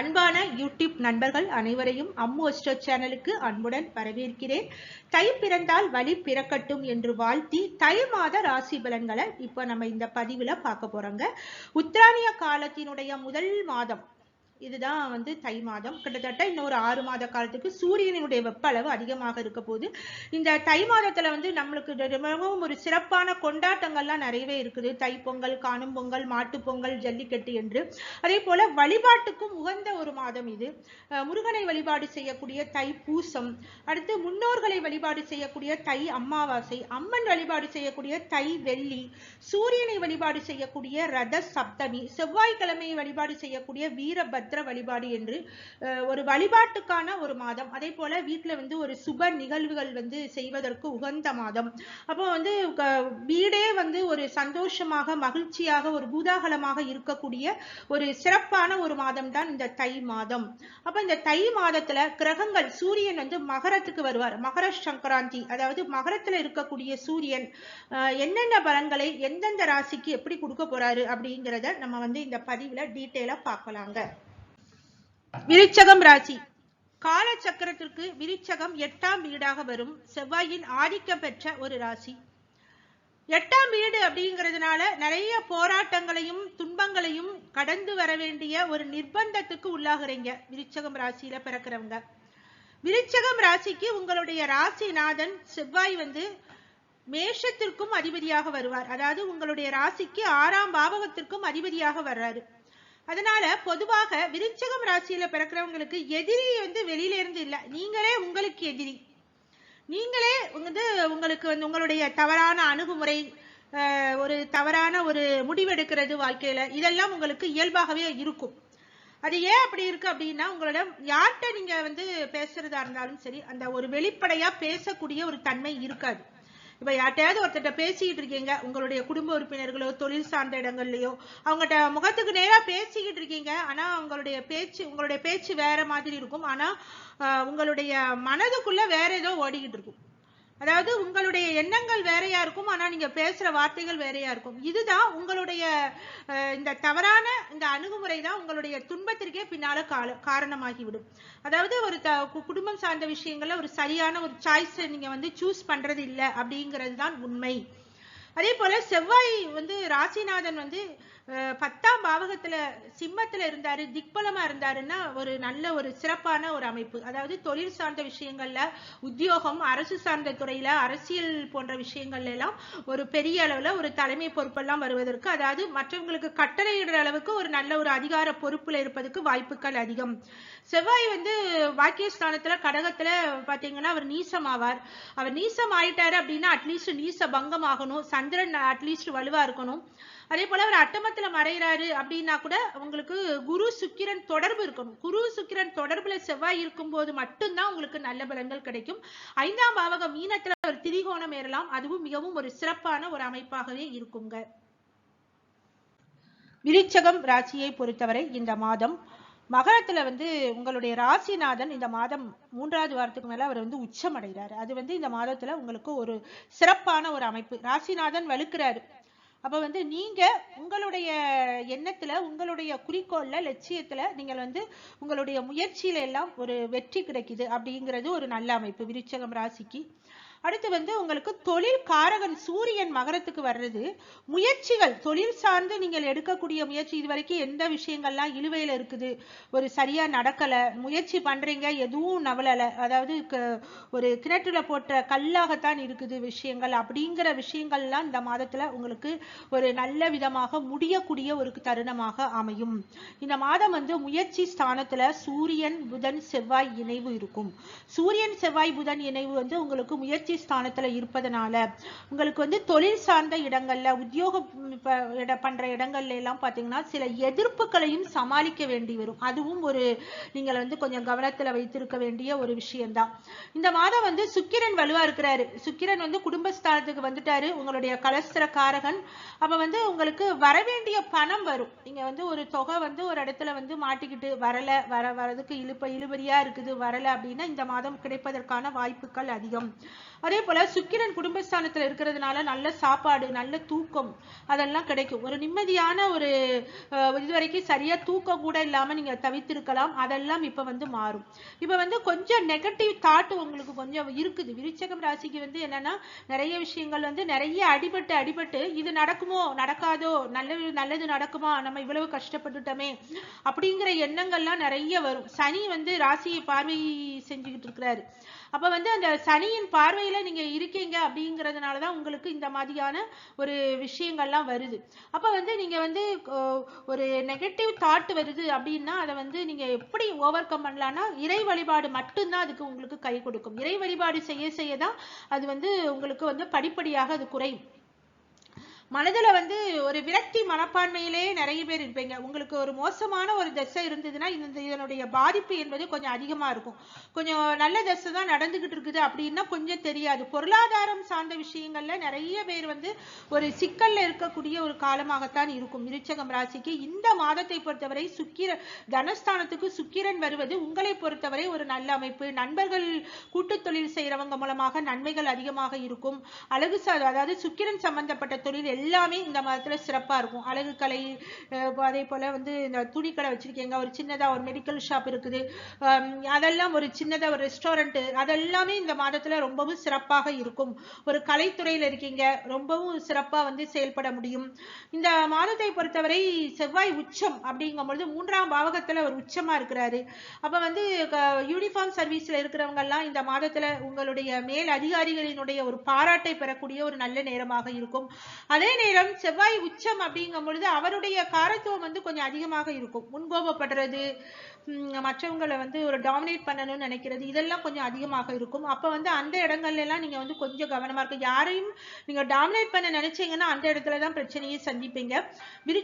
அன்பான யூடியூப் நண்பர்கள் அனைவரையும் அம்மு அஸ்ட்ரோ சேனலுக்கு அன்புடன் வரவேற்கிறேன். தை பிறந்தால் வழி பிறக்கட்டும் என்று வாழ்த்தி தை மாத ராசி பலன்களை இப்போ நம்ம இந்த பதிவுல பார்க்க போறோங்க. உத்ராணிய காலத்தினுடைய முதல் மாதம் இதுதான் வந்து தை மாதம். கிட்டத்தட்ட இன்னொரு ஆறு மாத காலத்துக்கு சூரியனுடைய வெப்ப அளவு அதிகமாக இருக்க போது இந்த தை மாதத்துல வந்து நம்மளுக்கு மிகவும் ஒரு சிறப்பான கொண்டாட்டங்கள்லாம் நிறையவே இருக்குது. தை பொங்கல் காணும் பொங்கல் மாட்டு பொங்கல் ஜல்லிக்கட்டு என்று. அதே போல வழிபாட்டுக்கும் உகந்த ஒரு மாதம் இது. முருகனை வழிபாடு செய்யக்கூடிய தை பூசம். அடுத்து முன்னோர்களை வழிபாடு செய்யக்கூடிய தை அமாவாசை. அம்மன் வழிபாடு செய்யக்கூடிய தை வெள்ளி. சூரியனை வழிபாடு செய்யக்கூடிய ரத சப்தமி. செவ்வாய்க்கிழமையை வழிபாடு செய்யக்கூடிய வீரபத்ர வழிபாடு என்று ஒரு வழிபாட்டுக்கான ஒரு மாதம். அதே போல வீட்டுல வந்து ஒரு சுப நிகழ்வுகள் வந்து செய்வதற்கு உகந்த மாதம். அப்போ வந்து வீடே வந்து ஒரு சந்தோஷமாக மகிழ்ச்சியாக ஒரு பூதாகலமாக இருக்கக்கூடிய ஒரு சிறப்பான ஒரு மாதம் தான் இந்த தை மாதம். அப்ப இந்த தை மாதத்துல கிரகங்கள் சூரியன் வந்து மகரத்துக்கு வருவார். மகர சங்கராந்தி அதாவது மகரத்துல இருக்கக்கூடிய சூரியன் என்னென்ன பலன்களை எந்தெந்த ராசிக்கு எப்படி கொடுக்க போறாரு அப்படிங்கிறத நம்ம வந்து இந்த பதிவுல டீட்டெயிலா பார்க்கலாங்க. விருச்சகம் ராசி. கால சக்கரத்திற்கு விருச்சகம் எட்டாம் வீடாக வரும் செவ்வாயின் ஆதிக்கம் பெற்ற ஒரு ராசி. எட்டாம் வீடு அப்படிங்கிறதுனால நிறைய போராட்டங்களையும் துன்பங்களையும் கடந்து வர வேண்டிய ஒரு நிர்பந்தத்துக்கு உள்ளாகுறீங்க விருச்சகம் ராசியில பிறக்கிறவங்க. விருச்சகம் ராசிக்கு உங்களுடைய ராசிநாதன் செவ்வாய் வந்து மேஷத்திற்கும் அதிபதியாக வருவார். அதாவது உங்களுடைய ராசிக்கு ஆறாம் பாவகத்திற்கும் அதிபதியாக வர்றாரு. அதனால பொதுவாக விருச்சகம் ராசியில பிறக்கிறவங்களுக்கு எதிரி வந்து வெளியில இருந்து இல்ல. நீங்களே உங்களுக்கு எதிரி. நீங்களே வந்து உங்களுக்கு வந்து உங்களுடைய தவறான அணுகுமுறை ஒரு தவறான ஒரு முடிவெடுக்கிறது வாழ்க்கையில. இதெல்லாம் உங்களுக்கு இயல்பாகவே இருக்கும். அது ஏன் அப்படி இருக்கு அப்படின்னா உங்களோட யார்கிட்ட நீங்க வந்து பேசுறதா இருந்தாலும் சரி அந்த ஒரு வெளிப்படையா பேசக்கூடிய ஒரு தன்மை இருக்காது. இப்ப யார்கிட்டயாவது ஒருத்தர்ட்ட பேசிக்கிட்டு இருக்கீங்க உங்களுடைய குடும்ப உறுப்பினர்களோ தொழில் சார்ந்த இடங்கள்லயோ அவங்ககிட்ட முகத்துக்கு நேரா பேசிக்கிட்டு இருக்கீங்க ஆனா உங்களுடைய பேச்சு உங்களுடைய பேச்சு வேற மாதிரி இருக்கும். ஆனா உங்களுடைய மனதுக்குள்ள வேற ஏதோ ஓடிக்கிட்டு இருக்கும். அதாவது உங்களுடைய எண்ணங்கள் வேறையா இருக்கும் ஆனா நீங்க பேசுற வார்த்தைகள் வேறையா இருக்கும். இதுதான் உங்களுடைய இந்த தவறான இந்த அணுகுமுறை தான் உங்களுடைய துன்பத்திற்கே பின்னால கால காரணமாகிவிடும். அதாவது ஒரு த கு- குடும்பம் சார்ந்த விஷயங்கள்ல ஒரு சரியான ஒரு சாய்ஸ் நீங்க வந்து சூஸ் பண்றது இல்லை அப்படிங்கிறது தான் உண்மை. அதே போல செவ்வாய் வந்து ராசிநாதன் வந்து பத்தாம் பாவகத்துல சிம்மத்துல இருந்தாரு திக்பலமா இருந்தாருன்னா ஒரு நல்ல ஒரு சிறப்பான ஒரு அமைப்பு. அதாவது தொழில் சார்ந்த விஷயங்கள்ல உத்தியோகம் அரசு சார்ந்த துறையில அரசியல் போன்ற விஷயங்கள்ல எல்லாம் ஒரு பெரிய அளவுல ஒரு தலைமை பொறுப்பெல்லாம் வருவதற்கு அதாவது மற்றவங்களுக்கு கட்டளையிடுற அளவுக்கு ஒரு நல்ல ஒரு அதிகார பொறுப்புல இருப்பதற்கு வாய்ப்புகள் அதிகம். செவ்வாய் வந்து வாக்கியஸ்தானத்துல கடகத்துல பாத்தீங்கன்னா அவர் நீசம் ஆவார் அவர் நீசம் ஆயிட்டாரு அப்படின்னா அட்லீஸ்ட் நீச பங்கம் ஆகணும் சந்திரன் அட்லீஸ்ட் வலுவா இருக்கணும். அதே போல அவர் அட்டமத்துல மறைகிறாரு அப்படின்னா கூட உங்களுக்கு குரு சுக்கிரன் தொடர்பு இருக்கணும். குரு சுக்கிரன் தொடர்புல செவ்வாய் இருக்கும்போது மட்டும்தான் உங்களுக்கு நல்ல பலன்கள் கிடைக்கும். ஐந்தாம் பாவக மீனத்துல ஒரு திரிகோணம் ஏறலாம். அதுவும் மிகவும் ஒரு சிறப்பான ஒரு அமைப்பாகவே இருக்குங்க. விருச்சகம் ராசியை பொறுத்தவரை இந்த மாதம் மகரத்துல வந்து உங்களுடைய ராசிநாதன் இந்த மாதம் மூன்றாவது வாரத்துக்கு மேல அவர் வந்து உச்சம் அடைகிறாரு அது வந்து இந்த மாதத்துல உங்களுக்கு ஒரு சிறப்பான ஒரு அமைப்பு. ராசிநாதன் வலுக்கிறாரு. அப்ப வந்து நீங்க உங்களுடைய எண்ணத்துல உங்களுடைய குறிக்கோள்ல லட்சியத்துல நீங்கள் வந்து உங்களுடைய முயற்சியில எல்லாம் ஒரு வெற்றி கிடைக்குது அப்படிங்கிறது ஒரு நல்ல அமைப்பு விருச்சகம் ராசிக்கு. அடுத்து வந்து உங்களுக்கு தொழில் காரகன் சூரியன் மகரத்துக்கு வர்றது. முயற்சிகள் தொழில் சார்ந்து நீங்கள் எடுக்கக்கூடிய முயற்சி இது வரைக்கும் எந்த விஷயங்கள்லாம் இழுவையில இருக்குது? ஒரு சரியா நடக்கல முயற்சி பண்றீங்க எதுவும் நவலல அதாவது ஒரு கிணற்றுல போட்ட கல்லாகத்தான் இருக்குது விஷயங்கள் அப்படிங்கிற விஷயங்கள்லாம் இந்த மாதத்துல உங்களுக்கு ஒரு நல்ல விதமாக முடியக்கூடிய ஒரு தருணமாக அமையும். இந்த மாதம் வந்து முயற்சி ஸ்தானத்துல சூரியன் புதன் செவ்வாய் இணைவு இருக்கும். சூரியன் செவ்வாய் புதன் இணைவு வந்து உங்களுக்கு முயற்சி ஸ்தானத்துல இருப்பதனால உங்களுக்கு வந்து தொழில் சார்ந்த இடங்கள்ல உத்தியோகம் இட- பண்ற இடங்கள்ல எல்லாம் பாத்தீங்கன்னா சில எதிர்ப்புகளையும் சமாளிக்க வேண்டி வரும். அதுவும் ஒரு நீங்கள் வந்து கொஞ்சம் கவனத்துல வைத்திருக்க வேண்டிய ஒரு விஷயம்தான். இந்த மாதம் வந்து சுக்கிரன் வலுவா இருக்கிறாரு. சுக்கிரன் வந்து குடும்பஸ்தானத்துக்கு வந்துட்டாரு. உங்களுடைய கலஸ்திர காரகன் அப்ப வந்து உங்களுக்கு வரவேண்டிய பணம் வரும். நீங்க வந்து ஒரு தொகை வந்து ஒரு இடத்துல வந்து மாட்டிக்கிட்டு வரல வர வரதுக்கு இழுப்ப இழுபறியா இருக்குது வரல அப்படின்னா இந்த மாதம் கிடைப்பதற்கான வாய்ப்புகள் அதிகம். அதே போல சுக்கிரன் குடும்பஸ்தானத்துல இருக்கிறதுனால நல்ல சாப்பாடு நல்ல தூக்கம் அதெல்லாம் கிடைக்கும். ஒரு நிம்மதியான ஒரு இதுவரைக்கும் சரியா தூக்கம் கூட இல்லாம நீங்க தவித்திருக்கலாம். அதெல்லாம் இப்ப வந்து மாறும். இப்ப வந்து கொஞ்சம் நெகட்டிவ் தாட் உங்களுக்கு கொஞ்சம் இருக்குது. விருச்சகம் ராசிக்கு வந்து என்னன்னா நிறைய விஷயங்கள் வந்து நிறைய அடிபட்டு அடிபட்டு இது நடக்குமோ நடக்காதோ நல்ல நல்லது நடக்குமா நம்ம இவ்வளவு கஷ்டப்பட்டுட்டோமே அப்படிங்கிற எண்ணங்கள்லாம் நிறைய வரும். சனி வந்து ராசியை பார்வை செஞ்சுக்கிட்டு இருக்கிறாரு. அப்ப வந்து அந்த சனியின் பார்வையில நீங்க இருக்கீங்க அப்படிங்கறதுனாலதான் உங்களுக்கு இந்த மாதிரியான ஒரு விஷயங்கள்லாம் வருது. அப்ப வந்து நீங்க வந்து ஒரு நெகட்டிவ் தாட் வருது அப்படின்னா அதை வந்து நீங்க எப்படி ஓவர் கம் பண்ணலாம்னா இறை வழிபாடு மட்டும்தான் அதுக்கு உங்களுக்கு கை கொடுக்கும். இறை வழிபாடு செய்ய செய்ய தான் அது வந்து உங்களுக்கு வந்து படிப்படியாக அது குறையும். மனதில் வந்து ஒரு விரக்தி மனப்பான்மையிலே நிறைய பேர் இருப்பீங்க. உங்களுக்கு ஒரு மோசமான ஒரு தசை இருந்ததுன்னா இந்த இதனுடைய பாதிப்பு என்பது கொஞ்சம் அதிகமாக இருக்கும். கொஞ்சம் நல்ல தசை தான் நடந்துக்கிட்டு இருக்குது அப்படின்னா கொஞ்சம் தெரியாது. பொருளாதாரம் சார்ந்த விஷயங்களில் நிறைய பேர் வந்து ஒரு சிக்கலில் இருக்கக்கூடிய ஒரு காலமாகத்தான் இருக்கும். விருச்சகம் ராசிக்கு இந்த மாதத்தை பொறுத்தவரை சுக்கிர தனஸ்தானத்துக்கு சுக்கிரன் வருவது உங்களை பொறுத்தவரை ஒரு நல்ல அமைப்பு. நண்பர்கள் கூட்டு தொழில் செய்கிறவங்க மூலமாக நன்மைகள் அதிகமாக இருக்கும். அழகு அதாவது சுக்கிரன் சம்பந்தப்பட்ட தொழில் எல்லாமே இந்த மாதத்துல சிறப்பா இருக்கும். அழகு கலை அதே போல வந்து இந்த துணி கடை வச்சிருக்கீங்க ஒரு சின்னதா ஒரு மெடிக்கல் ஷாப் இருக்குது. அதெல்லாம் ஒரு சின்னதா ஒரு ரெஸ்டாரண்ட் அதெல்லாமே இந்த மாதத்துல ரொம்பவும் சிறப்பாக இருக்கும். ஒரு கலைத்துறையில இருக்கீங்க ரொம்பவும் சிறப்பா வந்து செயல்பட முடியும். இந்த மாதத்தை பொறுத்தவரை செவ்வாய் உச்சம் அப்படிங்கும் பொழுது மூன்றாம் பாவகத்துல ஒரு உச்சமா இருக்கிறாரு. அப்ப வந்து யூனிஃபார்ம் சர்வீஸ்ல இருக்கிறவங்க எல்லாம் இந்த மாதத்துல உங்களுடைய மேல் அதிகாரிகளினுடைய ஒரு பாராட்டை பெறக்கூடிய ஒரு நல்ல நேரமாக இருக்கும். அதே அதே நேரம் செவ்வாய் உச்சம் அப்படிங்கும் பொழுது அவருடைய காரத்துவம் வந்து கொஞ்சம் அதிகமாக இருக்கும். முன்கோபப்படுறது மற்றவங்களை வந்து ஒரு டாமினேட் பண்ணணும்னு நினைக்கிறது இதெல்லாம் கொஞ்சம் அதிகமாக இருக்கும். அப்ப வந்து அந்த இடங்கள்ல எல்லாம் நீங்க வந்து கொஞ்சம் கவனமா இருக்கு. யாரையும் நீங்க டாமினேட் பண்ண நினைச்சீங்கன்னா அந்த இடத்துல தான் பிரச்சனையை சந்திப்பீங்க. விரு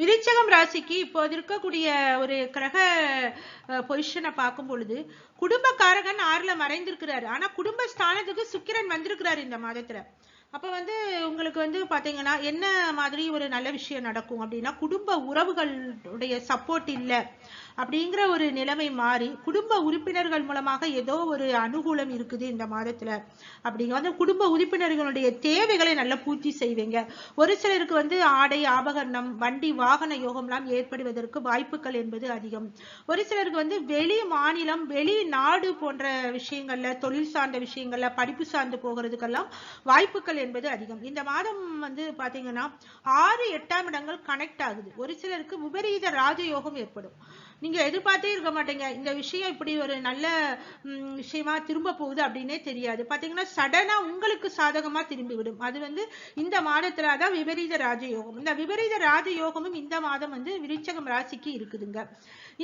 விருச்சகம் ராசிக்கு இப்போ இருக்கக்கூடிய ஒரு கிரக பொசிஷனை பார்க்கும் பொழுது குடும்பக்காரகன் ஆறுல மறைந்திருக்கிறாரு. ஆனா குடும்ப ஸ்தானத்துக்கு சுக்கிரன் வந்திருக்கிறாரு இந்த மாதத்துல. அப்ப வந்து உங்களுக்கு வந்து பாத்தீங்கன்னா என்ன மாதிரி ஒரு நல்ல விஷயம் நடக்கும் அப்படின்னா குடும்ப உறவுகளுடைய சப்போர்ட் இல்லை அப்படிங்கிற ஒரு நிலைமை மாறி குடும்ப உறுப்பினர்கள் மூலமாக ஏதோ ஒரு அனுகூலம் இருக்குது இந்த மாதத்துல அப்படிங்க. வந்து குடும்ப உறுப்பினர்களுடைய தேவைகளை நல்லா பூர்த்தி செய்வீங்க. ஒரு சிலருக்கு வந்து ஆடை ஆபகரணம் வண்டி வாகன யோகம்லாம் ஏற்படுவதற்கு வாய்ப்புகள் என்பது அதிகம். ஒரு சிலருக்கு வந்து வெளி மாநிலம் வெளி நாடு போன்ற விஷயங்கள்ல தொழில் சார்ந்த விஷயங்கள்ல படிப்பு சார்ந்து போகிறதுக்கெல்லாம் வாய்ப்புகள் என்பது அதிகம். இந்த மாதம் வந்து பாத்தீங்கன்னா ஆறு எட்டாம் இடங்கள் கனெக்ட் ஆகுது. ஒரு சிலருக்கு விபரீத ராஜயோகம் ஏற்படும். நீங்க எதிர்பார்த்தே இருக்க மாட்டீங்க. இந்த விஷயம் இப்படி ஒரு நல்ல விஷயமா திரும்ப போகுது அப்படின்னே தெரியாது. பாத்தீங்கன்னா சடனா உங்களுக்கு சாதகமா திரும்பி விடும் அது வந்து இந்த மாதத்துல அதான் விபரீத ராஜயோகம். இந்த விபரீத ராஜயோகமும் இந்த மாதம் வந்து விருச்சகம் ராசிக்கு இருக்குதுங்க.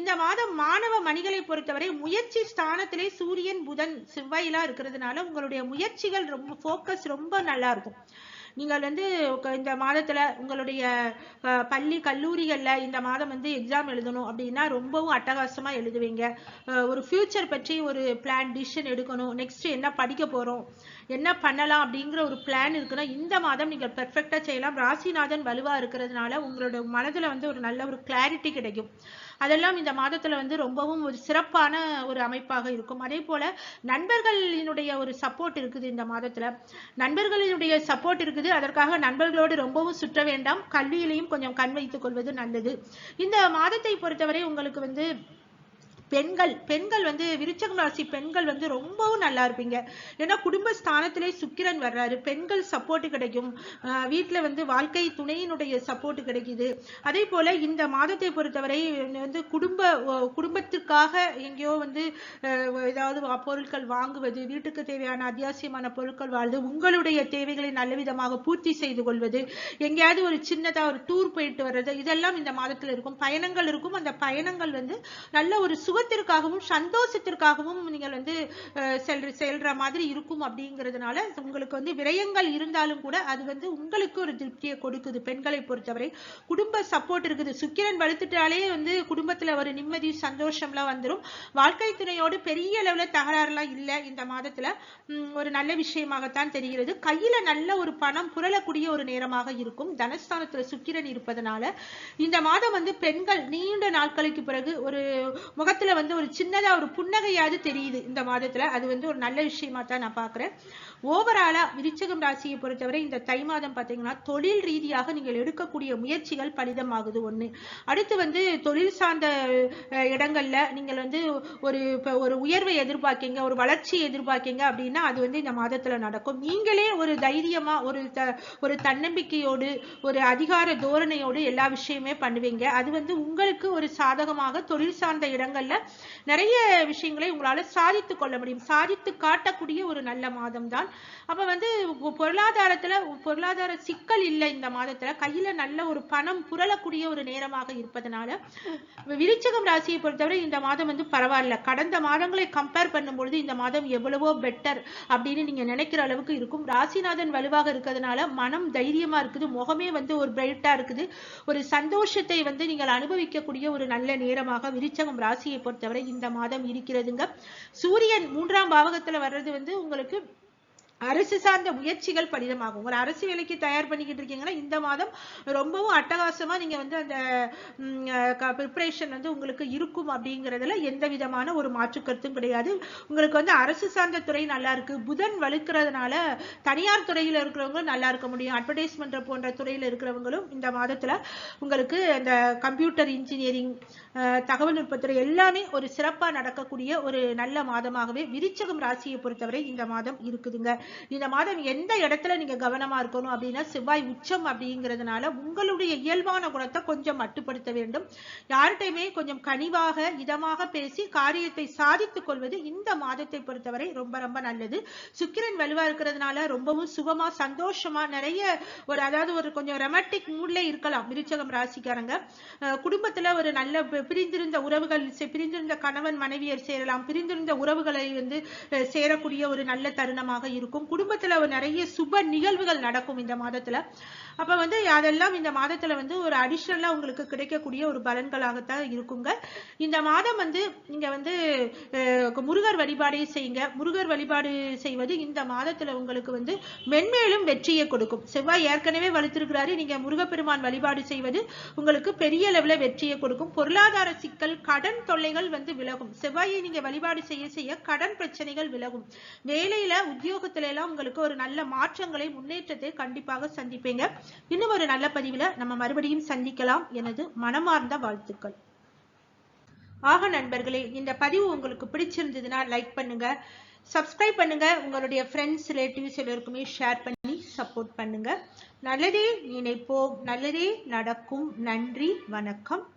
இந்த மாதம் மாணவ மணிகளை பொறுத்தவரை முயற்சி ஸ்தானத்திலே சூரியன் புதன் செவ்வாயெல்லாம் இருக்கிறதுனால உங்களுடைய முயற்சிகள் ரொம்ப ஃபோக்கஸ் ரொம்ப நல்லா இருக்கும். நீங்கள் வந்து இந்த மாதத்துல உங்களுடைய பள்ளி கல்லூரிகள்ல இந்த மாதம் வந்து எக்ஸாம் எழுதணும் அப்படின்னா ரொம்பவும் அட்டகாசமா எழுதுவீங்க. ஒரு ஃபியூச்சர் பற்றி ஒரு பிளான் டிசிஷன் எடுக்கணும். நெக்ஸ்ட் என்ன படிக்க போறோம்? என்ன பண்ணலாம் அப்படிங்கிற ஒரு பிளான் இருக்குன்னா இந்த மாதம் நீங்கள் பெர்ஃபெக்டாக செய்யலாம். ராசிநாதன் வலுவாக இருக்கிறதுனால உங்களோட மனதில் வந்து ஒரு நல்ல ஒரு கிளாரிட்டி கிடைக்கும். அதெல்லாம் இந்த மாதத்துல வந்து ரொம்பவும் ஒரு சிறப்பான ஒரு அமைப்பாக இருக்கும். அதே போல நண்பர்களினுடைய ஒரு சப்போர்ட் இருக்குது இந்த மாதத்துல. நண்பர்களினுடைய சப்போர்ட் இருக்குது. அதற்காக நண்பர்களோடு ரொம்பவும் சுற்ற வேண்டாம். கல்வியிலையும் கொஞ்சம் கண் வைத்துக் கொள்வது நல்லது. இந்த மாதத்தை பொறுத்தவரை உங்களுக்கு வந்து பெண்கள் பெண்கள் வந்து விருச்சகம் ராசி பெண்கள் வந்து ரொம்பவும் நல்லா இருப்பீங்க. ஏன்னா குடும்ப ஸ்தானத்திலே சுக்கிரன் வர்றாரு. பெண்கள் சப்போர்ட் கிடைக்கும். ஆஹ் வீட்ல வந்து வாழ்க்கை துணையினுடைய சப்போர்ட் கிடைக்குது. அதே போல இந்த மாதத்தை பொறுத்தவரை வந்து குடும்ப குடும்பத்திற்காக எங்கேயோ வந்து ஏதாவது பொருட்கள் வாங்குவது வீட்டுக்கு தேவையான அத்தியாவசியமான பொருட்கள் வாழ்ந்து உங்களுடைய தேவைகளை நல்ல விதமாக பூர்த்தி செய்து கொள்வது எங்கேயாவது ஒரு சின்னதா ஒரு டூர் போயிட்டு வர்றது இதெல்லாம் இந்த மாதத்துல இருக்கும். பயணங்கள் இருக்கும். அந்த பயணங்கள் வந்து நல்ல ஒரு சுகத்திற்காகவும் சந்தோஷத்திற்காகவும் நீங்கள் வந்து அஹ், செல்ற மாதிரி இருக்கும் அப்படிங்கிறதுனால உங்களுக்கு வந்து விரயங்கள் இருந்தாலும் கூட அது வந்து உங்களுக்கு ஒரு திருப்தியை கொடுக்குது. பெண்களை பொறுத்தவரை குடும்ப சப்போர்ட் இருக்குது. சுக்கிரன் வலுத்துட்டாலே வந்து குடும்பத்துல ஒரு நிம்மதி சந்தோஷம்லாம் வந்துடும் வாழ்க்கை துணையோடு பெரிய அளவுல தகராறுலாம் இல்லை. இந்த மாதத்துல ஒரு நல்ல விஷயமாகத்தான் தெரிகிறது. கையில நல்ல ஒரு பணம் புரளக்கூடிய ஒரு நேரமாக இருக்கும். தனஸ்தானத்துல சுக்கிரன் இருப்பதனால இந்த மாதம் வந்து பெண்கள் நீண்ட நாட்களுக்கு பிறகு ஒரு முகத்துல முகத்துல வந்து ஒரு சின்னதா ஒரு புன்னகையாவது தெரியுது இந்த மாதத்துல. அது வந்து ஒரு நல்ல விஷயமா தான் நான் பாக்குறேன். ஓவராலா விருச்சகம் ராசியை பொறுத்தவரை இந்த தை மாதம் பார்த்தீங்கன்னா தொழில் ரீதியாக நீங்கள் எடுக்கக்கூடிய முயற்சிகள் பலிதமாகுது ஒன்று அடுத்து வந்து தொழில் சார்ந்த இடங்களில் இடங்கள்ல நீங்கள் வந்து ஒரு இப்போ ஒரு உயர்வை எதிர்பார்க்கீங்க ஒரு வளர்ச்சியை எதிர்பார்க்கீங்க அப்படின்னா அது வந்து இந்த மாதத்துல நடக்கும். நீங்களே ஒரு தைரியமா ஒரு த- ஒரு தன்னம்பிக்கையோடு ஒரு அதிகார தோரணையோடு எல்லா விஷயமே பண்ணுவீங்க. அது வந்து உங்களுக்கு ஒரு சாதகமாக தொழில் சார்ந்த இடங்கள்ல நிறைய விஷயங்களை உங்களால சாதித்து கொள்ள முடியும். சாதித்து காட்டக்கூடிய ஒரு நல்ல மாதம் தான் அப்ப வந்து பொருளாதாரத்துல பொருளாதார சிக்கல் இல்லை இந்த மாதத்துல. கையில நல்ல ஒரு பணம் புரளக்கூடிய ஒரு நேரமாக இருப்பதனால விருச்சகம் ராசியை பொறுத்தவரை இந்த மாதம் வந்து பரவாயில்ல. கடந்த மாதங்களை கம்பேர் பண்ணும்பொழுது இந்த மாதம் எவ்வளவோ பெட்டர் அப்படின்னு நீங்க நினைக்கிற அளவுக்கு இருக்கும். ராசிநாதன் வலுவாக இருக்கிறதுனால மனம் தைரியமா இருக்குது. முகமே வந்து ஒரு பிரைட்டா இருக்குது. ஒரு சந்தோஷத்தை வந்து நீங்கள் அனுபவிக்கக்கூடிய ஒரு நல்ல நேரமாக விருச்சகம் ராசியை பொறுத்தவரை இந்த மாதம் இருக்கிறதுங்க. சூரியன் மூன்றாம் பாவகத்துல வர்றது வந்து உங்களுக்கு அரசு சார்ந்த முயற்சிகள் பலிதமாகும் ஒரு அரசு வேலைக்கு தயார் பண்ணிக்கிட்டு இருக்கீங்கன்னா இந்த மாதம் ரொம்பவும் அட்டகாசமா நீங்க வந்து அந்த ப்ரிப்பரேஷன் வந்து உங்களுக்கு இருக்கும் அப்படிங்கறதுல எந்த விதமான ஒரு மாற்று கருத்தும் கிடையாது. உங்களுக்கு வந்து அரசு சார்ந்த துறை நல்லா இருக்கு. புதன் வலுக்கிறதுனால தனியார் துறையில இருக்கிறவங்களும் நல்லா இருக்க முடியும். அட்வர்டைஸ்மெண்ட் போன்ற துறையில இருக்கிறவங்களும் இந்த மாதத்துல உங்களுக்கு அந்த கம்ப்யூட்டர் இன்ஜினியரிங் தகவல் நுட்பத்துறை எல்லாமே ஒரு சிறப்பா நடக்கக்கூடிய ஒரு நல்ல மாதமாகவே விருச்சகம் ராசியை பொறுத்தவரை இந்த மாதம் இருக்குதுங்க. இந்த மாதம் எந்த இடத்துல நீங்க கவனமா இருக்கணும் அப்படின்னா செவ்வாய் உச்சம் அப்படிங்கிறதுனால உங்களுடைய இயல்பான குணத்தை கொஞ்சம் மட்டுப்படுத்த வேண்டும். யார்கிட்டையுமே கொஞ்சம் கனிவாக இதமாக பேசி காரியத்தை சாதித்துக் கொள்வது இந்த மாதத்தை பொறுத்தவரை ரொம்ப ரொம்ப நல்லது. சுக்கிரன் வலுவா இருக்கிறதுனால ரொம்பவும் சுகமா சந்தோஷமா நிறைய ஒரு அதாவது ஒரு கொஞ்சம் ரொமாட்டிக் மூட்ல இருக்கலாம் விருச்சகம் ராசிக்காரங்க. குடும்பத்துல ஒரு நல்ல பிரிந்திருந்த உறவுகள் பிரிந்திருந்த கணவன் மனைவியர் சேரலாம். பிரிந்திருந்த உறவுகளை வந்து சேரக்கூடிய ஒரு நல்ல தருணமாக இருக்கும். குடும்பத்துல நிறைய சுப நிகழ்வுகள் நடக்கும் இந்த மாதத்துல. அப்ப வந்து அதெல்லாம் இந்த மாதத்துல வந்து ஒரு அடிஷனலா உங்களுக்கு கிடைக்கக்கூடிய ஒரு பலன்களாகத்தான் இருக்குங்க. இந்த மாதம் வந்து நீங்க வந்து முருகர் வழிபாடே செய்யுங்க. முருகர் வழிபாடு செய்வது இந்த மாதத்துல உங்களுக்கு வந்து மென்மேலும் வெற்றியை கொடுக்கும். செவ்வாய் ஏற்கனவே வலுத்திருக்கிறாரு. நீங்க முருகப்பெருமான் வழிபாடு செய்வது உங்களுக்கு பெரிய அளவில் வெற்றியை கொடுக்கும். பொருளாதார சிக்கல் கடன் தொல்லைகள் வந்து விலகும். செவ்வாயை நீங்க வழிபாடு செய்ய செய்ய கடன் பிரச்சனைகள் விலகும். வேலையில உத்தியோகத்துல எல்லாம் உங்களுக்கு ஒரு நல்ல மாற்றங்களை முன்னேற்றத்தை கண்டிப்பாக சந்திப்பீங்க. இன்னும் ஒரு நல்ல பதிவுல நம்ம மறுபடியும் சந்திக்கலாம். எனது மனமார்ந்த வாழ்த்துக்கள். ஆக நண்பர்களே இந்த பதிவு உங்களுக்கு பிடிச்சிருந்ததுன்னா லைக் பண்ணுங்க சப்ஸ்கிரைப் பண்ணுங்க உங்களுடைய ஃப்ரெண்ட்ஸ் ரிலேட்டிவ்ஸ் எல்லோருக்குமே ஷேர் பண்ணி சப்போர்ட் பண்ணுங்க. நல்லதே நினைப்போம் நல்லதே நடக்கும். நன்றி வணக்கம்.